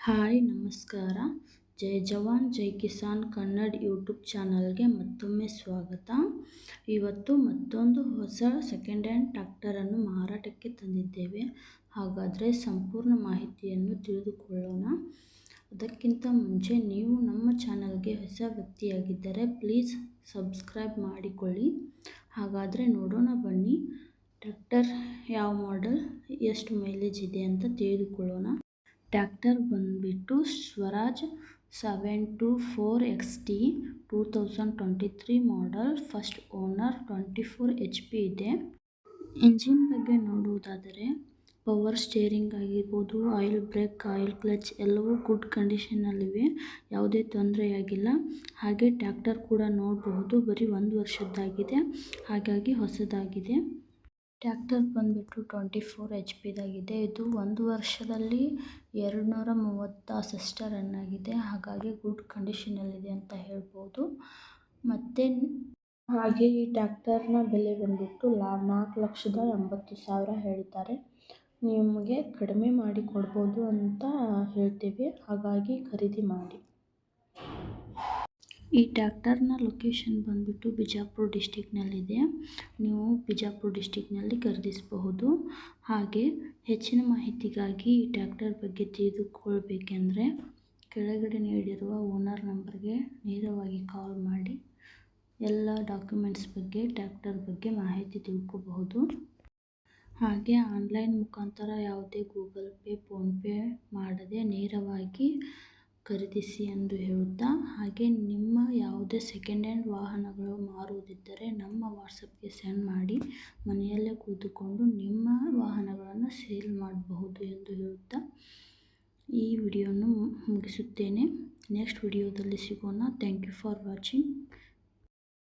Hi, ನಮಸ್ಕಾರ. ಜೈ ಜವಾನ್, ಜೈ ಕಿಸಾನ್ ಕನ್ನಡ ಯೂಟ್ಯೂಬ್ ಚಾನಲ್ಗೆ ಮತ್ತೊಮ್ಮೆ ಸ್ವಾಗತ. ಇವತ್ತು ಮತ್ತೊಂದು ಹೊಸ ಸೆಕೆಂಡ್ ಹ್ಯಾಂಡ್ ಟ್ರ್ಯಾಕ್ಟರನ್ನು ಮಾರಾಟಕ್ಕೆ ತಂದಿದ್ದೇವೆ. ಹಾಗಾದರೆ ಸಂಪೂರ್ಣ ಮಾಹಿತಿಯನ್ನು ತಿಳಿದುಕೊಳ್ಳೋಣ. ಅದಕ್ಕಿಂತ ಮುಂಚೆ ನೀವು ನಮ್ಮ ಚಾನಲ್ಗೆ ಹೊಸ ವ್ಯಕ್ತಿಯಾಗಿದ್ದರೆ ಪ್ಲೀಸ್ ಸಬ್ಸ್ಕ್ರೈಬ್ ಮಾಡಿಕೊಳ್ಳಿ. ಹಾಗಾದರೆ ನೋಡೋಣ ಬನ್ನಿ ಟ್ರ್ಯಾಕ್ಟರ್ ಯಾವ ಮಾಡೆಲ್ ಎಷ್ಟು ಮೈಲೇಜ್ ಇದೆ ಅಂತ ತಿಳಿದುಕೊಳ್ಳೋಣ. ಟ್ರ್ಯಾಕ್ಟರ್ ಬಂದುಬಿಟ್ಟು Swaraj seven two four X T two thousand twenty three model, first owner, twenty four H P ಇದೆ. ಇಂಜಿನ್ ಬಗ್ಗೆ ನೋಡುವುದಾದರೆ, ಪವರ್ ಸ್ಟೇರಿಂಗ್ ಆಗಿರ್ಬೋದು, ಆಯಿಲ್ ಬ್ರೇಕ್, ಆಯಿಲ್ ಕ್ಲಚ್, ಎಲ್ಲವೂ ಗುಡ್ ಕಂಡೀಷನಲ್ಲಿವೆ ಯಾವುದೇ ತೊಂದರೆಯಾಗಿಲ್ಲ ಹಾಗೆ ಟ್ಯಾಕ್ಟರ್ ಕೂಡ ನೋಡಬಹುದು ಬರೀ ಒಂದು ವರ್ಷದ್ದಾಗಿದೆ, ಹಾಗಾಗಿ ಹೊಸದಾಗಿದೆ. ಟ್ರ್ಯಾಕ್ಟರ್ ಬಂದುಬಿಟ್ಟು ಟ್ವೆಂಟಿ ಫೋರ್ ಎಚ್ ಪಿದಾಗಿದೆ. ಇದು ಒಂದು ವರ್ಷದಲ್ಲಿ ಎರಡು ನೂರ ಮೂವತ್ತು ಸಿಸ್ಟರ್ ರನ್ ಆಗಿದೆ. ಹಾಗಾಗಿ ಗುಡ್ ಕಂಡೀಷನಲ್ಲಿದೆ ಅಂತ ಹೇಳ್ಬೋದು. ಮತ್ತು ಹಾಗೆ ಈ ಟ್ಯಾಕ್ಟರ್ನ ಬೆಲೆ ಬಂದುಬಿಟ್ಟು ಲಾ ನಾಲ್ಕು ಲಕ್ಷದ ಎಂಬತ್ತು ಸಾವಿರ ಹೇಳ್ತಾರೆ. ನಿಮಗೆ ಕಡಿಮೆ ಮಾಡಿ ಕೊಡ್ಬೋದು ಅಂತ ಹೇಳ್ತೀವಿ. ಹಾಗಾಗಿ ಖರೀದಿ ಮಾಡಿ. ಈ ಟ್ಯಾಕ್ಟರ್ನ ಲೊಕೇಶನ್ ಬಂದುಬಿಟ್ಟು ಬಿಜಾಪುರ ಡಿಸ್ಟಿಕ್ನಲ್ಲಿದೆ ನೀವು ಬಿಜಾಪುರ ಡಿಸ್ಟಿಕ್ನಲ್ಲಿ ಖರೀದಿಸಬಹುದು. ಹಾಗೆ ಹೆಚ್ಚಿನ ಮಾಹಿತಿಗಾಗಿ ಈ ಟ್ಯಾಕ್ಟರ್ ಬಗ್ಗೆ ತಿಳಿದುಕೊಳ್ಬೇಕೆಂದರೆ ಕೆಳಗಡೆ ನೀಡಿರುವ ಓನರ್ ನಂಬರ್ಗೆ ನೇರವಾಗಿ ಕಾಲ್ ಮಾಡಿ ಎಲ್ಲ ಡಾಕ್ಯುಮೆಂಟ್ಸ್ ಬಗ್ಗೆ ಟ್ಯಾಕ್ಟರ್ ಬಗ್ಗೆ ಮಾಹಿತಿ ತಿಳ್ಕೋಬಹುದು. ಹಾಗೆ ಆನ್ಲೈನ್ ಮುಖಾಂತರ ಯಾವುದೇ ಗೂಗಲ್ ಪೇ ಫೋನ್ಪೇ ಮಾಡದೆ ನೇರವಾಗಿ ಖರೀದಿಸಿ ಎಂದು ಹೇಳುತ್ತಾ, ಹಾಗೆ ನಿಮ್ಮ ಯಾವುದೇ ಸೆಕೆಂಡ್ ಹ್ಯಾಂಡ್ ವಾಹನಗಳು ಮಾರುವುದಿದ್ದರೆ ನಮ್ಮ ವಾಟ್ಸಪ್ಗೆ ಸೆಂಡ್ ಮಾಡಿ, ಮನೆಯಲ್ಲೇ ಕೂತುಕೊಂಡು ನಿಮ್ಮ ವಾಹನಗಳನ್ನು ಸೇಲ್ ಮಾಡಬಹುದು ಎಂದು ಹೇಳುತ್ತಾ ಈ ವಿಡಿಯೋವನ್ನು ಮುಗಿಸುತ್ತೇನೆ. ನೆಕ್ಸ್ಟ್ ವಿಡಿಯೋದಲ್ಲಿ ಸಿಗೋಣ. Thank you for watching